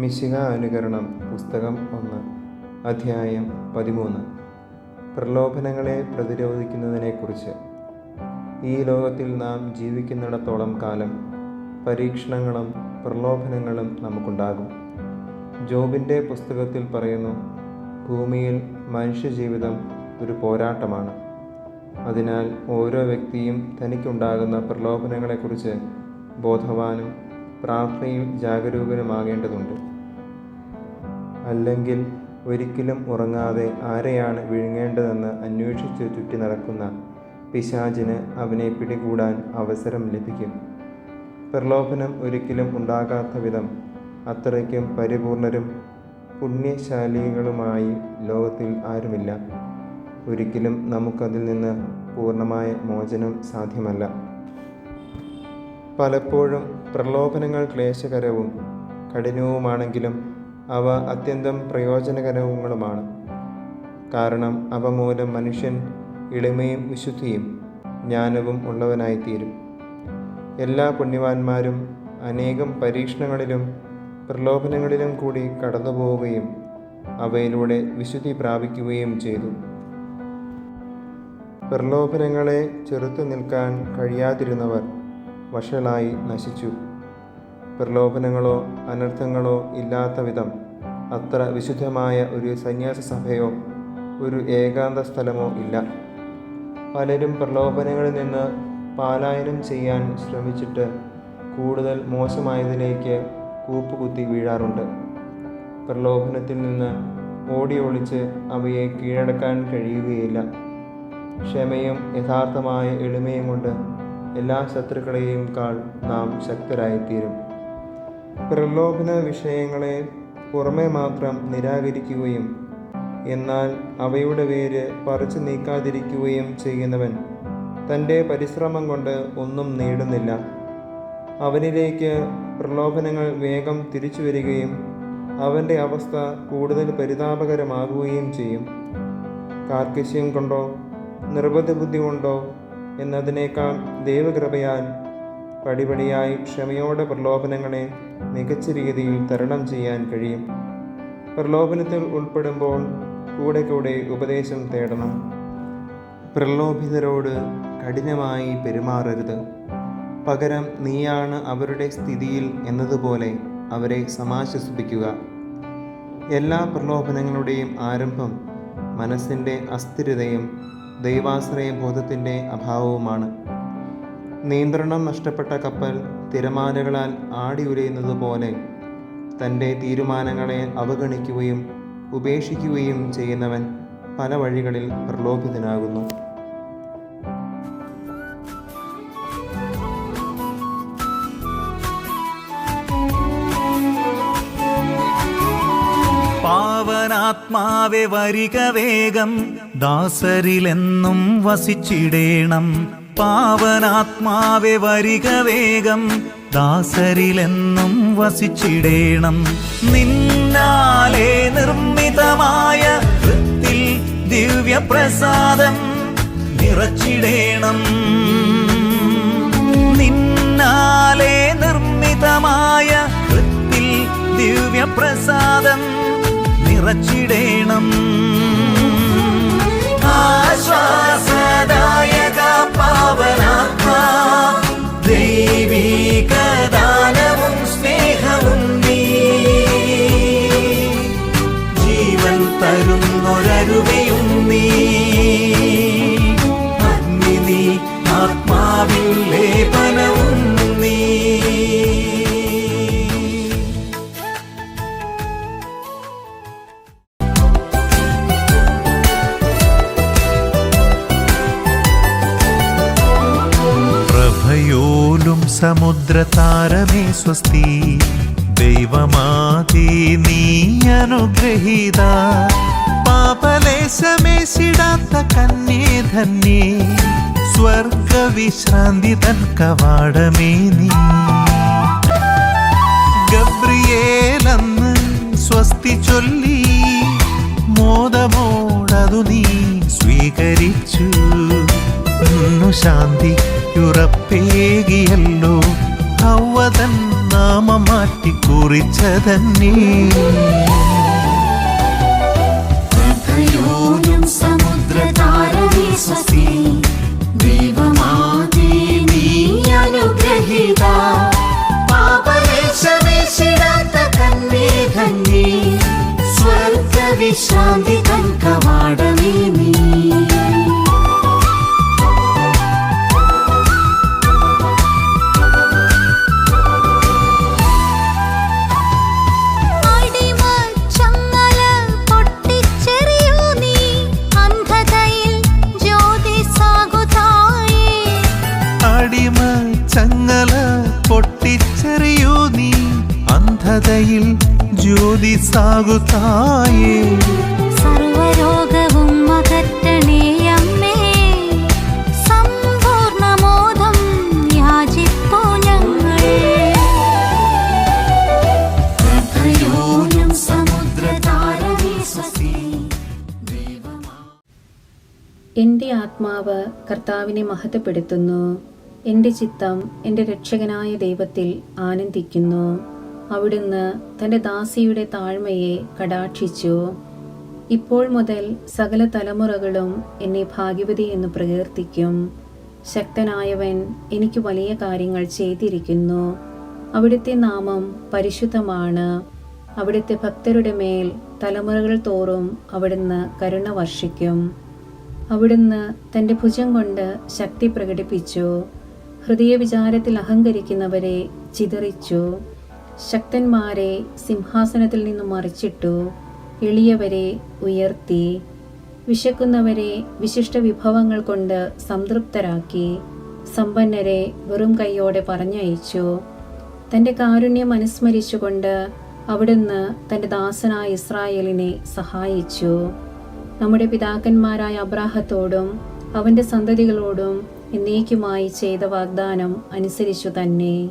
മിശിക അനുകരണം പുസ്തകം ഒന്ന് അധ്യായം പതിമൂന്ന്. പ്രലോഭനങ്ങളെ പ്രതിരോധിക്കുന്നതിനെക്കുറിച്ച്. ഈ ലോകത്തിൽ നാം ജീവിക്കുന്നിടത്തോളം കാലം പരീക്ഷണങ്ങളും പ്രലോഭനങ്ങളും നമുക്കുണ്ടാകും. ജോബിന്റെ പുസ്തകത്തിൽ പറയുന്നു ഭൂമിയിൽ മനുഷ്യജീവിതം ഒരു പോരാട്ടമാണ്. അതിനാൽ ഓരോ വ്യക്തിയും തനിക്കുണ്ടാകുന്ന പ്രലോഭനങ്ങളെക്കുറിച്ച് ബോധവാനും പ്രാർത്ഥനയിൽ ജാഗരൂകനുമാകേണ്ടതുണ്ട്. അല്ലെങ്കിൽ ഒരിക്കലും ഉറങ്ങാതെ ആരെയാണ് വിഴുങ്ങേണ്ടതെന്ന് അന്വേഷിച്ച് ചുറ്റി നടക്കുന്ന പിശാചിന് അവനെ പിടികൂടാൻ അവസരം ലഭിക്കും. പ്രലോഭനം ഒരിക്കലും ഉണ്ടാകാത്ത വിധം അത്രയ്ക്കും പരിപൂർണരും പുണ്യശാലികളുമായി ലോകത്തിൽ ആരുമില്ല. ഒരിക്കലും നമുക്കതിൽ നിന്ന് പൂർണമായ മോചനം സാധ്യമല്ല. പലപ്പോഴും പ്രലോഭനങ്ങൾ ക്ലേശകരവും കഠിനവുമാണെങ്കിലും അവ അത്യന്തം പ്രയോജനകരവുങ്ങളുമാണ്. കാരണം അവ മൂലം മനുഷ്യൻ എളിമയും വിശുദ്ധിയും ജ്ഞാനവും ഉള്ളവനായിത്തീരും. എല്ലാ പുണ്യവാന്മാരും അനേകം പരീക്ഷണങ്ങളിലും പ്രലോഭനങ്ങളിലും കൂടി കടന്നുപോവുകയും അവയിലൂടെ വിശുദ്ധി പ്രാപിക്കുകയും ചെയ്തു. പ്രലോഭനങ്ങളെ ചെറുത്തു നിൽക്കാൻ കഴിയാതിരുന്നവർ വഷളായി നശിച്ചു. പ്രലോഭനങ്ങളോ അനർത്ഥങ്ങളോ ഇല്ലാത്ത വിധം അത്ര വിശുദ്ധമായ ഒരു സന്യാസ സഭയോ ഒരു ഏകാന്ത സ്ഥലമോ ഇല്ല. പലരും പ്രലോഭനങ്ങളിൽ നിന്ന് പാലായനം ചെയ്യാൻ ശ്രമിച്ചിട്ട് കൂടുതൽ മോശമായതിലേക്ക് കൂപ്പുകുത്തി വീഴാറുണ്ട്. പ്രലോഭനത്തിൽ നിന്ന് ഓടി ഒളിച്ച് അവയെ കീഴടക്കാൻ കഴിയുകയില്ല. ക്ഷമയും യഥാർത്ഥമായ എളിമയും കൊണ്ട് എല്ലാ ശത്രുക്കളെയും കാൾ നാം ശക്തരായിത്തീരും. പ്രലോഭന വിഷയങ്ങളെ പുറമെ മാത്രം നിരാകരിക്കുകയും എന്നാൽ അവയുടെ വേര് പറിച്ചു നീക്കാതിരിക്കുകയും ചെയ്യുന്നവൻ തന്റെ പരിശ്രമം കൊണ്ട് ഒന്നും നേടുന്നില്ല. അവനിലേക്ക് പ്രലോഭനങ്ങൾ വേഗം തിരിച്ചു വരികയും അവന്റെ അവസ്ഥ കൂടുതൽ പരിതാപകരമാകുകയും ചെയ്യും. കാർക്കശ്യം കൊണ്ടോ നിർബന്ധ ബുദ്ധി കൊണ്ടോ എന്നതിനേക്കാൾ ദൈവകൃപയാൽ പടിപടിയായി ക്ഷമയോടെ പ്രലോഭനങ്ങളെ മികച്ച രീതിയിൽ തരണം ചെയ്യാൻ കഴിയും. പ്രലോഭനത്തിൽ ഉൾപ്പെടുമ്പോൾ കൂടെ കൂടെ ഉപദേശം തേടണം. പ്രലോഭിതരോട് കഠിനമായി പെരുമാറരുത്. പകരം നീയാണ് അവരുടെ സ്ഥിതിയിൽ എന്നതുപോലെ അവരെ സമാശ്വസിപ്പിക്കുക. എല്ലാ പ്രലോഭനങ്ങളുടെയും ആരംഭം മനസ്സിന്റെ അസ്ഥിരതയും ദൈവാശ്രയ ബോധത്തിന്റെ അഭാവവുമാണ്. നിയന്ത്രണം നഷ്ടപ്പെട്ട കപ്പൽ തിരമാലകളാൽ ആടിയുലയുന്നത് പോലെ തന്റെ തീരുമാനങ്ങളെ അവഗണിക്കുകയും ഉപേക്ഷിക്കുകയും ചെയ്യുന്നവൻ പല വഴികളിൽ പ്രലോഭിതനാകുന്നു. പാവനാത്മാവെ വരിക വേഗം ദാസരിലെന്നും വസിച്ചിടേണം. പാവനാത്മാവെ വരിക വേഗം. ദാസരിലെന്നും വസിച്ചിടേണം. നിന്നാലെ നിർമ്മിതമായ വൃത്തിൽ ദിവ്യപ്രസാദം നിറച്ചിടേണം. നിന്നാലെ നിർമ്മിതമായ വൃത്തിൽ ദിവ്യപ്രസാദം നിറച്ചിടേണം. ആശ്വാസദായക സമുദ്രതാരമേ സ്വസ്തി. ദൈവമാതി നീ അനുഗ്രഹീത. പാപലേശമേശിടാത്ത കന്യേ ധന്യേ. സ്വർഗവിശ്രാന്തി തൻ കവാടമേ നീ. ഗബ്രിയേലെന്ന് സ്വസ്തി ചൊല്ലി. മോദമോടതു നീ സ്വീകരിച്ചു. ഇന്നു ശാന്തിയുറപ്പേകിയല്ലോ അവതൻ നാമമാറ്റി കുറിച്ചതന്നെ അന്ധതയിൽ ജ്യോതി സാകുതായേ സർവരോഗവും അകറ്റണേ അമ്മേ. സമ്പൂർണമോദം യാചിപ്പോ ഞങ്ങൾ എന്റെ ആത്മാവ് കർത്താവിനെ മഹത്വപ്പെടുത്തുന്നു. എന്റെ ചിത്തം എന്റെ രക്ഷകനായ ദൈവത്തിൽ ആനന്ദിക്കുന്നു. അവിടുന്ന് തന്റെ ദാസിയുടെ താഴ്മയെ കടാക്ഷിച്ചു. ഇപ്പോൾ മുതൽ സകല തലമുറകളും എന്നെ ഭാഗ്യവതി എന്ന് പ്രകീർത്തിക്കും. ശക്തനായവൻ എനിക്ക് വലിയ കാര്യങ്ങൾ ചെയ്തിരിക്കുന്നു. അവിടുത്തെ നാമം പരിശുദ്ധമാണ്. അവിടുത്തെ ഭക്തരുടെ മേൽ തലമുറകൾ തോറും അവിടുന്ന് കരുണ വർഷിക്കും. അവിടുന്ന് തന്റെ ഭുജം കൊണ്ട് ശക്തി പ്രകടിപ്പിച്ചു. ഹൃദയ വിചാരത്തിൽ അഹങ്കരിക്കുന്നവരെ ചിതറിച്ചു. ശക്തന്മാരെ സിംഹാസനത്തിൽ നിന്നും മറിച്ചിട്ടു എളിയവരെ ഉയർത്തി വിശക്കുന്നവരെ വിശിഷ്ട വിഭവങ്ങൾ കൊണ്ട് സംതൃപ്തരാക്കി സമ്പന്നരെ വെറും കൈയോടെ പറഞ്ഞയച്ചു. തന്റെ കാരുണ്യം അനുസ്മരിച്ചുകൊണ്ട് അവിടുന്ന് തന്റെ ദാസനായ ഇസ്രായേലിനെ സഹായിച്ചു. നമ്മുടെ പിതാക്കന്മാരായ അബ്രാഹത്തോടും അവന്റെ സന്തതികളോടും എന്നേക്കുമായി ചെയ്ത വാഗ്ദാനം അനുസരിച്ചു തന്നെ.